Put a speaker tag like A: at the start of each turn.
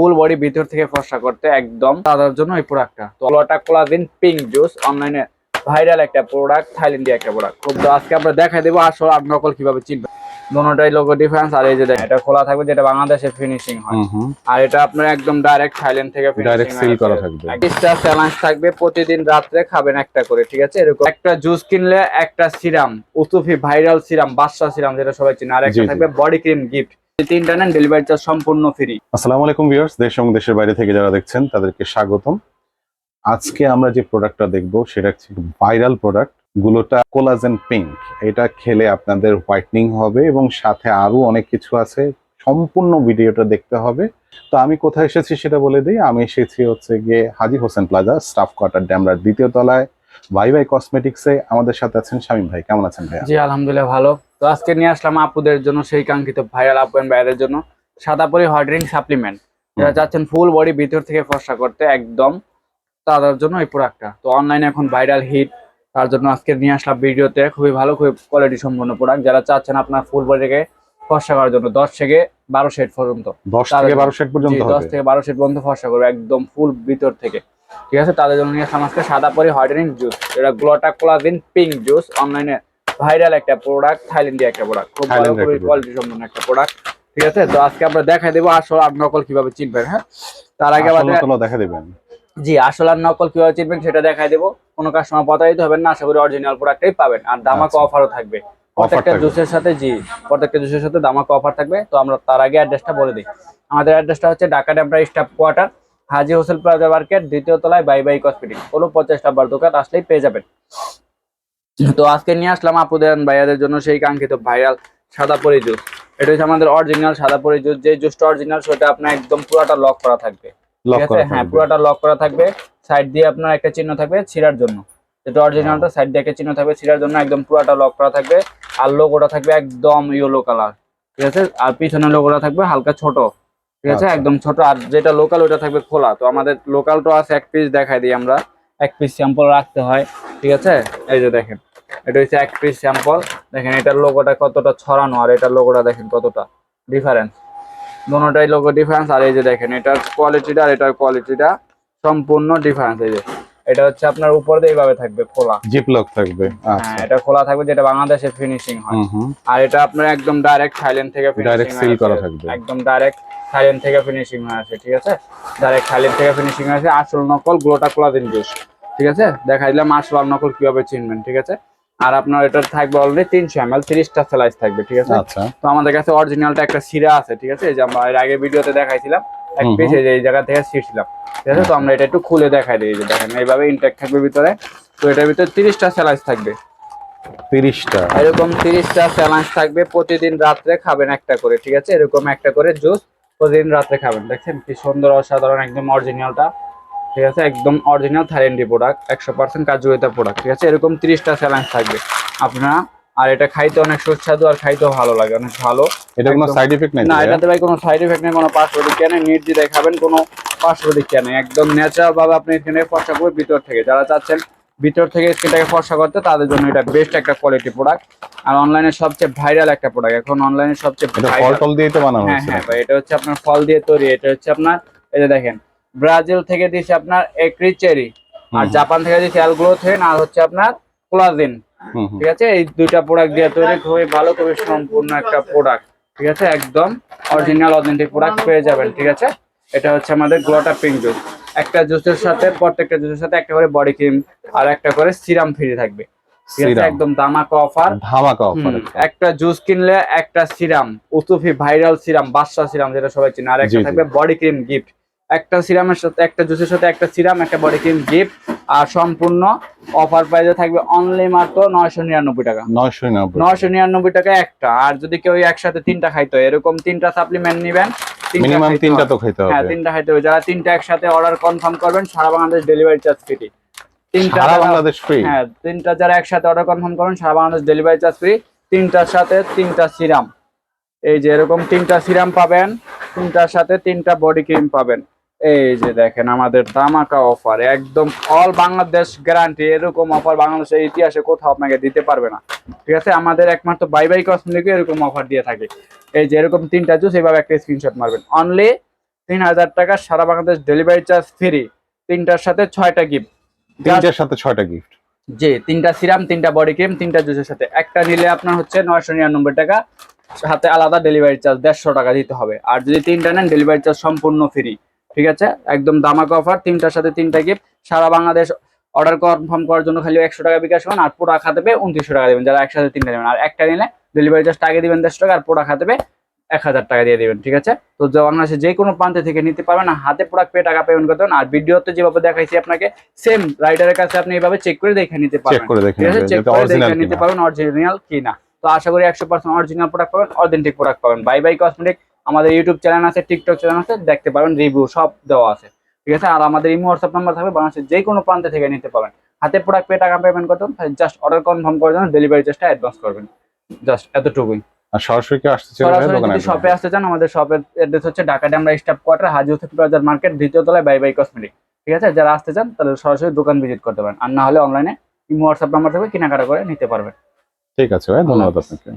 A: Full body ভিতর থেকে ফর্সা করতে একদম তাদের জন্য এই প্রোডাক্টটা তো অলটা কোলাজিন পিঙ্ক জুস অনলাইনে ভাইরাল একটা প্রোডাক্ট থাইল্যান্ডের একটা প্রোডাক্ট খুব তো আজকে আমরা দেখাই দেবো আসল আর নকল কীভাবে চিনবে। দোনোটাই লোগো ডিফারেন্স আর এই যে দেখেন, এটা খোলা থাকবে যেটা বাংলাদেশে ফিনিশিং হয়। আর এটা আপনার একদম ডাইরেক্ট থাইল্যান্ড থেকে
B: Direct seal করা থাকবে।
A: একটা চ্যালেঞ্জ থাকবে প্রতিদিন রাত্রে খাবেন একটা করে ঠিক আছে? এরকম একটা জুস কিনলে একটা সিরাম উতুফি ভাইরাল সিরাম বাদশা সিরাম যেটা সবাই চিনে। আর একটা থাকবে বডি ক্রিম গিফট তিনটা নেন ডেলিভারি চার্জ সম্পূর্ণ ফ্রি
B: আসসালামু আলাইকুম ভিউয়ার্স দেশ এবং দেশের বাইরে থেকে যারা দেখছেন তাদেরকে স্বাগতম। আজকে আমরা যে প্রোডাক্টটা দেখব সেটা হচ্ছে ভাইরাল প্রোডাক্ট গুলোটা কোলাজেন পিঙ্ক এটা খেলে আপনাদের হোয়াইটনিং হবে এবং সাথে আরও অনেক কিছু আছে সম্পূর্ণ ভিডিওটা দেখতে হবে। তো আমি কোথায় এসেছি সেটা বলে দিই। আমি এসেছি হচ্ছে গিয়ে Haji Hossain plaza staff quarter ড্যামরার দ্বিতীয় তলায়। ভাই ভাই কসমেটিক্সে আমাদের সাথে আছেন শামীম ভাই। কেমন আছেন ভাইয়া?
A: জি আলহামদুলিল্লাহ ভালো। তো আজকে নিয়ে আসলাম আপুদের জন্য সেই কাঙ্ক্ষিত ভাইরাল আপু ভাইয়াদের জন্য সাদাপরি হার্ড্রিং সাপ্লিমেন্ট যারা চাচ্ছেন ফুল বডি ভিতর থেকে ফর্সা করতে একদম তাদের জন্য এই প্রোডাক্টটা তো অনলাইনে এখন ভাইরাল হিট তার জন্য আজকে নিয়ে আসলাম ভিডিওতে। খুবই ভালো খুবই কোয়ালিটি সম্পন্ন প্রোডাক্ট যারা চাচ্ছেন আপনার ফুল বডিকে ফর্সা করার জন্য দশ থেকে বারো শেড পর্যন্ত।
B: দশ থেকে বারো সেট পর্যন্ত
A: দশ থেকে বারো শেড পর্যন্ত ফর্সা করবে একদম ফুল ভিতর থেকে। ঠিক আছে? তাদের জন্য নিয়ে আসলাম আজকে সাদা পরি হার্ডেনিং জুস এটা গ্লোটা কোলাজিন পিঙ্ক জুস অনলাইনে ভাইরাল একটা প্রোডাক্ট থাইল্যান্ডের একটা প্রোডাক্ট খুব ভালো কোয়ালিটি সম্পন্ন একটা প্রোডাক্ট ঠিক আছে? তো আজকে আমরা দেখাই দেবো আসল আর নকল কীভাবে চিনবেন হ্যাঁ? তার আগে
B: দেখা দেবেন।
A: জি আসল আর নকল কীভাবে চিনবেন সেটা দেখাই দেবো। কোনো কাস্টমার প্রতারিত হবেন না আশা করি অরিজিনাল প্রোডাক্টটাই পাবেন। আর দামাক
B: আচ্ছা।
A: অফারও থাকবে। প্রত্যেকটা। জুসের সাথে জি প্রত্যেকটা জুসের সাথে দামাক অফার থাকবে। তো আমরা তার আগে অ্যাড্রেসটা বলে দিই। আমাদের অ্যাড্রেসটা হচ্ছে Dhaka Demra staff quarter Haji Hossain plaza market দ্বিতীয় তলায় বাই বাই কসমেটিক কোনো পঞ্চাশ নাম্বার দোকান আসলেই পেয়ে যাবেন। তো আজকে নিয়ে আসলাম আপুদের ভাইয়াদের জন্য সেই কাঙ্ক্ষিত ভাইরাল সাদা পরি জুস এটা হচ্ছে আমাদের অরিজিনাল সাদা পরি জুস যে জুসটা অরিজিনাল সেটা আপনার একদম পুরাটা লক করা থাকবে। ঠিক আছে? হ্যাঁ পুরাটা লক করা থাকবে। সাইড দিয়ে আপনার একটা চিহ্ন থাকবে ছিঁড়ার জন্য। যেটা অরিজিনালটা সাইড দিয়ে একটা চিহ্ন থাকবে ছিঁড়ার জন্য একদম পুরাটা লক করা থাকবে। আর লোগোটা থাকবে একদম ইয়েলো কালার ঠিক আছে? আর পিছনে লোগোটা থাকবে হালকা ছোট। ঠিক আছে?
B: আচ্ছা।
A: একদম ছোট। আর যেটা লোকাল ওটা থাকবে খোলা। তো আমাদের লোকালটা আছে এক পিস দেখাই দিই আমরা। এক পিস স্যাম্পল রাখতে হয়। ঠিক আছে? এই যে দেখেন। এটা হচ্ছে এক পিস স্যাম্পল দেখেন এটার লোগোটা কতটা ছড়ানো আর এটার লোগোটা দেখেন কতটা ডিফারেন্স দোনোটাই লোগো ডিফারেন্স আর এই যে দেখেন এটার কোয়ালিটিটা আর এটার কোয়ালিটিটা সম্পূর্ণ ডিফারেন্স এই যে এটা হচ্ছে আপনার উপর দিয়ে এইভাবে থাকবে খোলা।
B: জিপ লক থাকবে
A: হ্যাঁ
B: আচ্ছা।
A: এটা খোলা থাকবে যেটা বাংলাদেশে ফিনিশিং হয়। আর এটা আপনার একদম ডাইরেক্ট থাইল্যান্ড থেকে ফিনিশিং
B: seal করা থাকবে।
A: একদম ডাইরেক্ট থাইল্যান্ড থেকে ফিনিশিং হয়ে আসে ঠিক আছে? ডাইরেক্ট থাইল্যান্ড থেকে ফিনিশিং আসে। আসল নকল গ্লোটা কোলাদিন জুস ঠিক আছে? দেখাই দিলাম আসল নকল কীভাবে চিনবেন ঠিক আছে? আর আপনার এটা থাকবে অলরেডি তিনশো এম এল তিরিশটা স্লাইস থাকবে ঠিক আছে?
B: আচ্ছা।
A: তো আমাদের কাছে অরিজিনালটা একটা সিরা আছে ঠিক আছে? যে আমরা এর আগে ভিডিওতে দেখাইছিলাম এক পিস এই যে এই জায়গা থেকে ছিঁড়ছিলাম ঠিক আছে? তো আমরা এটা একটু খুলে দেখাই দিই যে দেখেন এইভাবে ইনটেক থাকবে ভিতরে। তো এটার ভিতরে তিরিশটা স্যালাইস থাকবে।
B: তিরিশটা।
A: এরকম তিরিশটা স্যালাইস থাকবে প্রতিদিন রাত্রে খাবেন একটা করে ঠিক আছে? এরকম একটা করে জুস প্রতিদিন রাত্রে খাবেন দেখছেন? কি সুন্দর অসাধারণ একদম অরিজিনালটা ঠিক আছে? একদম অরিজিনাল থাইল্যান্ডি প্রোডাক্ট একশো পার্সেন্ট কাজুয়েতা প্রোডাক্ট ঠিক আছে? এরকম তিরিশটা স্যালাইস থাকবে। আপনারা আর এটা খাইতে অনেক সুস্বাদু আর খাইতেও ভালো লাগে অনেক ভালো।
B: এটা কোনো সাইড এফেক্ট নেই
A: না এটাতে ভাই কোনো সাইড এফেক্ট নেই কোনো পার্শ্বদিক নেই নির্দ্বিধায় খাবেন কোনো পার্শ্বদিক নেই। একদম ন্যাচারাল ভাবে আপনি এখানে ফর্সা করবে ভিতর থেকে। যারা চাচ্ছেন ভিতর থেকে স্কিনটাকে ফর্সা করতে তাদের জন্য এটা বেস্ট একটা কোয়ালিটি প্রোডাক্ট আর অনলাইনে সবচেয়ে ভাইরাল একটা প্রোডাক্ট এখন অনলাইনে সবচেয়ে
B: ফল দিয়ে তো বানানো
A: হ্যাঁ হ্যাঁ ভাই এটা হচ্ছে আপনার ফল দিয়ে তৈরি এটা হচ্ছে আপনার এই যে দেখেন ব্রাজিল থেকে দিয়েছে আপনার একরি চেরি আর জাপান থেকে দিয়েছে অ্যালগ্লোথেন আর হচ্ছে আপনার কোলাজিন। ঠিক আছে? এই দুইটা প্রোডাক্ট দিয়ে তৈরি খুবই ভালো খুবই সম্পূর্ণ একটা প্রোডাক্ট ঠিক আছে? একদম অরিজিনাল অথেন্টিক প্রোডাক্ট পেয়ে যাবেন ঠিক আছে? এটা হচ্ছে আমাদের গ্লোটা পিঙ্ক জুস। একটা জুসের সাথে প্রত্যেকটা জুসের সাথে একটা করে বডি ক্রিম আর একটা করে সিরাম ফ্রি থাকবে। একদম দামাকা অফার
B: ধামাকা অফার
A: একটা জুস কিনলে একটা সিরাম উতুফি ভাইরাল সিরাম বাদশা সিরাম যেটা সবাই চিনে। আর একটা থাকবে বডি ক্রিম গিফট একটা সিরামের সাথে একটা জুসের সাথে একটা সিরাম একটা বডি ক্রিম গিফট আর সম্পূর্ণ অফার প্রাইসে থাকবে অনলি মাত্র নয়শো নিরানব্বই টাকা।
B: নয়শো
A: নয়শো নিরানব্বই টাকা একটা আর যদি কেউ একসাথে তিনটা খাইতে হয় এরকম তিনটা সাপ্লিমেন্ট নিবেন তিনটা
B: মিনিমাম
A: খাইতে হবে। হ্যাঁ তিনটা খাইতে হবে। যারা তিনটা একসাথে অর্ডার কনফার্ম করবেন সারা বাংলাদেশ ডেলিভারি চার্জ ফ্রি তিনটা
B: সারা বাংলাদেশ ফ্রি
A: হ্যাঁ তিনটা যারা একসাথে অর্ডার কনফার্ম করেন সারা বাংলাদেশ ডেলিভারি চার্জ ফ্রি তিনটার সাথে তিনটা সিরাম এই যে এরকম তিনটা সিরাম পাবেন তিনটার সাথে তিনটা বডি ক্রিম পাবেন। এই যে দেখেন আমাদের দামাকা অফার একদম অল বাংলাদেশ গ্যারান্টি এরকম অফার বাংলাদেশের ইতিহাসে কোথাও আপনাকে দিতে পারবে না। ঠিক আছে? আমাদের একমাত্র বাই বাই কসমেটিক এরকম অফার দিয়ে থাকে। এই যে এরকম তিনটা জুস এইভাবে একটা স্ক্রিনশট মারবেন। অনলি তিন হাজার টাকা সারা বাংলাদেশ ডেলিভারি চার্জ ফ্রি তিনটার সাথে ছয়টা গিফট
B: তিনটার সাথে ছয়টা গিফট
A: জি তিনটা সিরাম তিনটা বডি ক্রিম তিনটা জুসের সাথে। একটা নিলে আপনার হচ্ছে নয়শো নিরানব্বই টাকা। সাথে আলাদা ডেলিভারি চার্জ দেড়শো টাকা দিতে হবে। আর যদি তিনটা নেন ডেলিভারি চার্জ সম্পূর্ণ ফ্রি ঠিক আছে? একদম দামাক অফার তিনটার সাথে তিনটা গিফট সারা বাংলাদেশ অর্ডার কনফার্ম করার জন্য খালি একশো টাকা বিকাশ করেন আর পোড়া খাতে পেয়ে উনত্রিশশো টাকা দেবেন। যারা একসাথে তিনটা নেবেন। আর একটা নিলে ডেলিভারি চার্জ আগে দিবেন দেড়শো টাকা আর পোড়া খাতে এক হাজার টাকা দিয়ে দিবেন ঠিক আছে? তো বাংলাদেশে যে কোনো প্রান্তে থেকে নিতে পারবেন আর হাতে প্রোডাক্ট পেয়ে টাকা পেমেন্ট করতে হবে আর ভিডিওতে যেভাবে দেখাইছি আপনাকে সেম রাইডারের কাছে আপনি এইভাবে চেক করে দেখে নিতে পারবেন। ঠিক আছে? চেক করে দেখে নিতে পারবেন অরিজিনাল কিনা। তো আশা করি একশো পার্সেন্ট অরিজিনাল প্রোডাক্ট পাবেন অথেন্টিক প্রোডাক্ট পাবেন। বাই বাই কসমেটিক আমাদের ইউটিউব চ্যানেল আছে টিকটক চ্যানেল আছে দেখতে পাবেন রিভিউ সব দেওয়া আছে। ঠিক আছে? আর আমাদের ইমো হোয়াটসঅ্যাপ নাম্বার থাকবে বাংলাদেশের যে কোনো প্রান্তে থেকে নিতে পারবেন হাতে প্রোডাক্ট পেয়ে টাকা পেমেন্ট করতে জাস্ট অর্ডার কনফার্ম করে জন্য ডেলিভারি চার্জটা অ্যাডভান্স করবেন। জাস্ট এতটুকুই।
B: আর সরাসরি কি আসতে
A: সরাসরি
B: দোকানে
A: যদি শপে আসতে চান আমাদের শপের অ্যাড্রেস হচ্ছে ঢাকা ড্যামরা স্টাফ কোয়ার্টার হাজি হোসেন প্লাজার মার্কেট দ্বিতীয় তলায় বাই বাই কসমেটিক ঠিক আছে? যারা আসতে চান তাহলে সরাসরি দোকান ভিজিট করতে পারেন। আর না হলে অনলাইনে ইমো হোয়াটসঅ্যাপ নাম্বার থাকবে কেনাকাটা করে নিতে পারবেন।
B: ঠিক আছে ভাই ধন্যবাদ। আপনাকে।